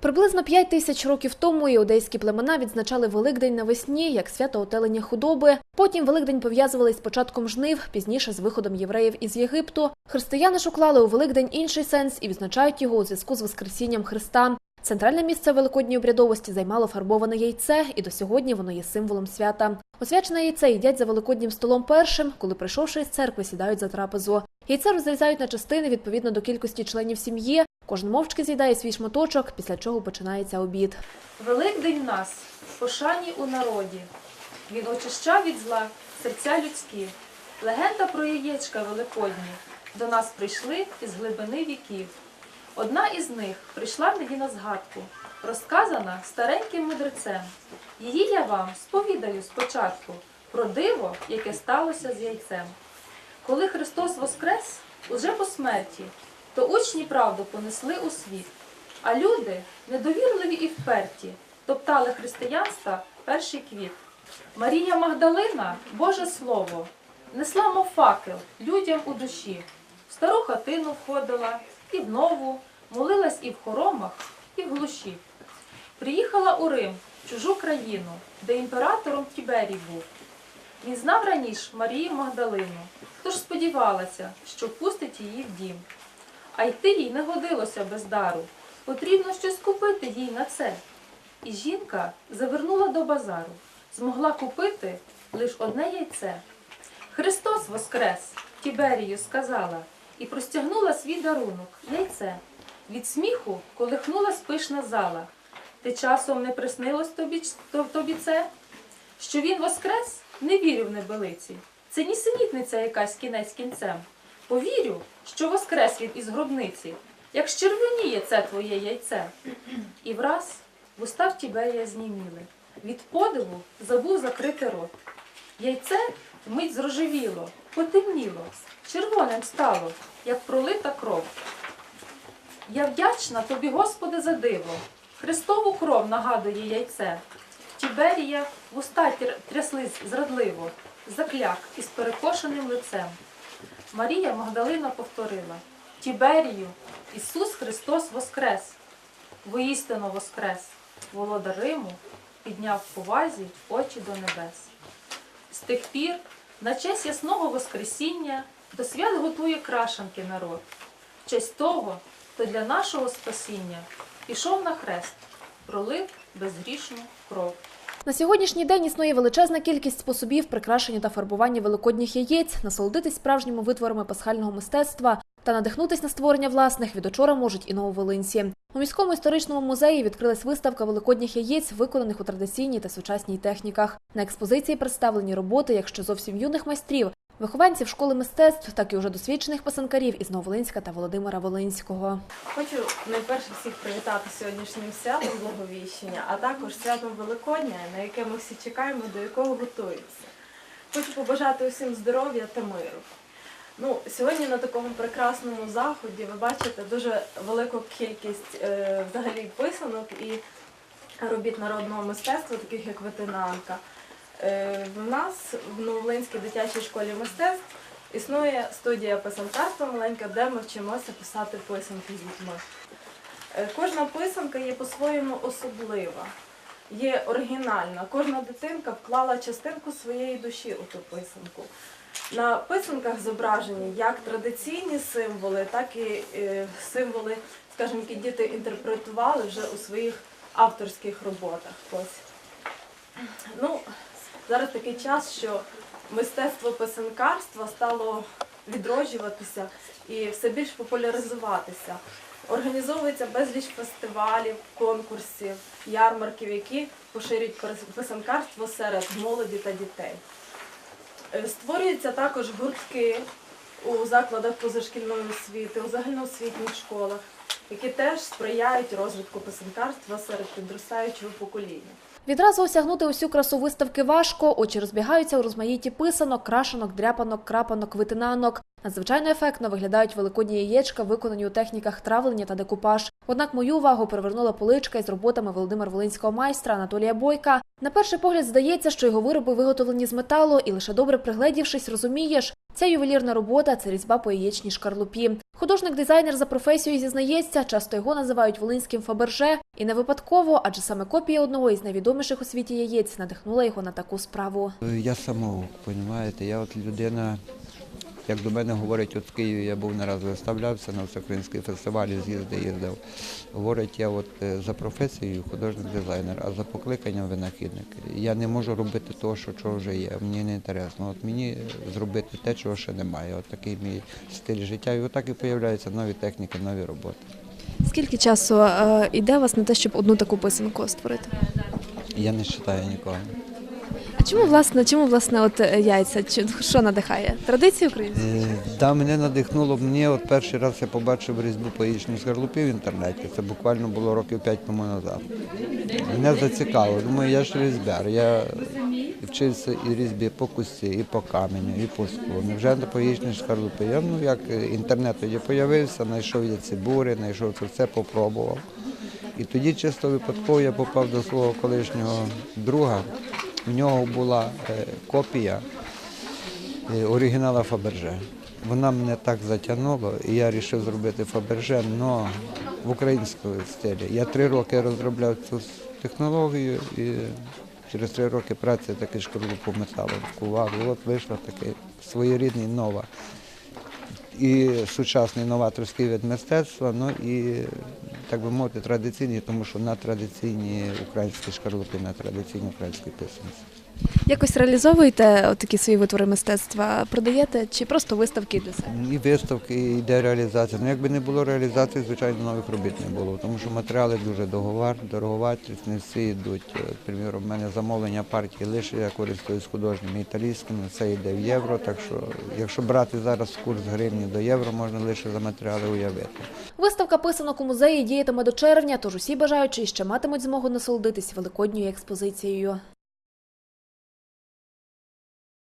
Приблизно 5 тисяч років тому іудейські племена відзначали Великдень навесні як свято отелення худоби. Потім Великдень пов'язували з початком жнив, пізніше з виходом євреїв із Єгипту. Християни ж уклали у Великдень інший сенс і відзначають його у зв'язку з Воскресінням Христа. Центральне місце великодньої обрядовості займало фарбоване яйце, і до сьогодні воно є символом свята. Освячене яйце їдять за великоднім столом першим, коли прийшовши із церкви, сідають за трапезу. Яйце розрізають на частини відповідно до кількості членів сім'ї. Кожен мовчки з'їдає свій шматочок, після чого починається обід. Великдень нас в пошані у народі. Він очищав від зла серця людські. Легенда про яєчка великодні до нас прийшли із глибини віків. Одна із них прийшла мені на згадку, розказана стареньким мудрецем. Її я вам сповідаю спочатку про диво, яке сталося з яйцем. Коли Христос воскрес уже по смерті, то учні правду понесли у світ. А люди, недовірливі і вперті, топтали християнства перший квіт. Марія Магдалина, Боже Слово, несла мов факел людям у душі. В стару хатину входила і в нову, молилась і в хоромах, і в глуші. Приїхала у Рим, в чужу країну, де імператором Тіберій був. Він знав раніше Марію Магдалину, тож сподівалася, що пустить її в дім. А йти їй не годилося без дару. Потрібно щось купити їй на це. І жінка завернула до базару, змогла купити лише одне яйце. Христос воскрес, Тіберію сказала, і простягнула свій дарунок, яйце. Від сміху колихнулась пишна зала. Ти часом не приснилось тобі, то- тобі це? Що він воскрес, не вірю в небелиці. Це нісенітниця якась кінець кінцем. Повірю, що воскрес він із гробниці, як щервоніє це твоє яйце. І враз вуста в Тіберія зніміли. Від подиву забув закрити рот. Яйце вмить зрожевіло, потемніло, червоним стало, як пролита кров. Я вдячна тобі, Господи, за диво. Христову кров нагадує яйце. Тіберія вуста тр- тряслись зрадливо, закляк із перекошеним лицем. Марія Магдалина повторила: Тіберію, Ісус Христос воскрес, воістину воскрес, володар Риму підняв повазі очі до небес. З тих пір, на честь ясного Воскресіння, до свят готує крашанки народ. В честь того, хто для нашого спасіння пішов на хрест, пролив безгрішну кров. На сьогоднішній день існує величезна кількість способів прикрашення та фарбування великодніх яєць, насолодитись справжніми витворами пасхального мистецтва та надихнутись на створення власних від учора можуть і нововолинці. У міському історичному музеї відкрилась виставка великодніх яєць, виконаних у традиційній та сучасній техніках. На експозиції представлені роботи, якщо зовсім юних майстрів, вихованців школи мистецтв, так і уже досвідчених писанкарів із Нововолинська та Володимира Волинського. Хочу найперше всіх привітати сьогоднішнім святом Благовіщення, а також святом Великодня, на яке ми всі чекаємо, до якого готуємося. Хочу побажати усім здоров'я та миру. Ну, сьогодні на такому прекрасному заході ви бачите дуже велику кількість е, взагалі писанок і робіт народного мистецтва, таких як ветенанка. Е, в нас в Новолинській дитячій школі мистецтв існує студія писанкарства маленька, де ми вчимося писати писанки з дітьми. Е, Кожна писанка є по-своєму особлива, є оригінальна. Кожна дитинка вклала частинку своєї душі у ту писанку. На писанках зображені як традиційні символи, так і е, символи, скажімо, які діти інтерпретували вже у своїх авторських роботах. Ось. Ну, зараз такий час, що мистецтво писанкарства стало відроджуватися і все більш популяризуватися. Організовується безліч фестивалів, конкурсів, ярмарків, які поширюють писанкарство серед молоді та дітей. Е, Створюються також гуртки у закладах позашкільної освіти, у загальноосвітніх школах, які теж сприяють розвитку писанкарства серед підростаючого покоління. Відразу осягнути усю красу виставки важко. Очі розбігаються у розмаїті писанок, крашенок, дряпанок, крапанок, витинанок. Надзвичайно ефектно виглядають великодні яєчка, виконані у техніках травлення та декупаж. Однак мою увагу привернула поличка із роботами Володимира Волинського майстра Анатолія Бойка. На перший погляд здається, що його вироби виготовлені з металу, і лише добре пригледівшись, розумієш, Ця ювелірна робота це різьба по яєчній шкарлупі. Художник-дизайнер за професією зізнається, часто його називають волинським Фаберже, і не випадково, адже саме копія одного із найвідоміших у світі яєць надихнула його на таку справу. Я самого, розумієте, я от людина, як до мене говорять, от в Києві я був не раз виставлявся на всеукраїнський фестивалі, з'їзди їздив. Говорять, я от е, за професією художник-дизайнер, а за покликанням винахідник. Я не можу робити того, що чого вже є. Мені не інтересно. От мені зробити те, чого ще немає. От такий мій стиль життя. І отак і з'являються нові техніки, нові роботи. Скільки часу е, йде у вас на те, щоб одну таку писанку створити? Я не вважаю нікого. Чому власне, чому власне от е, яйця? Що надихає? Традиції українські? Е, Да, мене надихнуло. Мені от перший раз я побачив різьбу по яєчній скорлупі в інтернеті. Це буквально було років 5 тому назад. Мене зацікавило. Думаю, я ж різьбяр. Я вчився і різьбі по кусті, і по каменю, і по склу. Невже не по яєчній скорлупі? Я ну як е, інтернет тоді з'явився, знайшов я ці бури, знайшов це все, попробував. І тоді чисто випадково я попав до свого колишнього друга. В нього була е, копія е, оригінала Фаберже. Вона мене так затягнула, і я вирішив зробити Фаберже, але в українському стилі. Я три роки розробляв цю технологію і через три роки праці таки шкарлупу металу кував. От вийшла такий своєрідний нова. І сучасний новаторський вид мистецтва, ну і так би мовити, традиційні, тому що на традиційні українські шкарлупи, на традиційні українські писанці. Якось реалізовуєте такі свої витвори мистецтва? Продаєте чи просто виставки для себе? І виставки, і йде реалізація. Ну, якби не було реалізації, звичайно, нових робіт не було, тому що матеріали дуже договар, дороговарті, не всі йдуть. Е, Приміром, в мене замовлення партії лише я користуюсь художніми італійськими, це йде в євро. Так що, якщо брати зараз курс гривні до євро, можна лише за матеріали уявити. Виставка писанок у музеї діятиме до червня, тож усі бажаючі ще матимуть змогу насолодитись великодньою експозицією.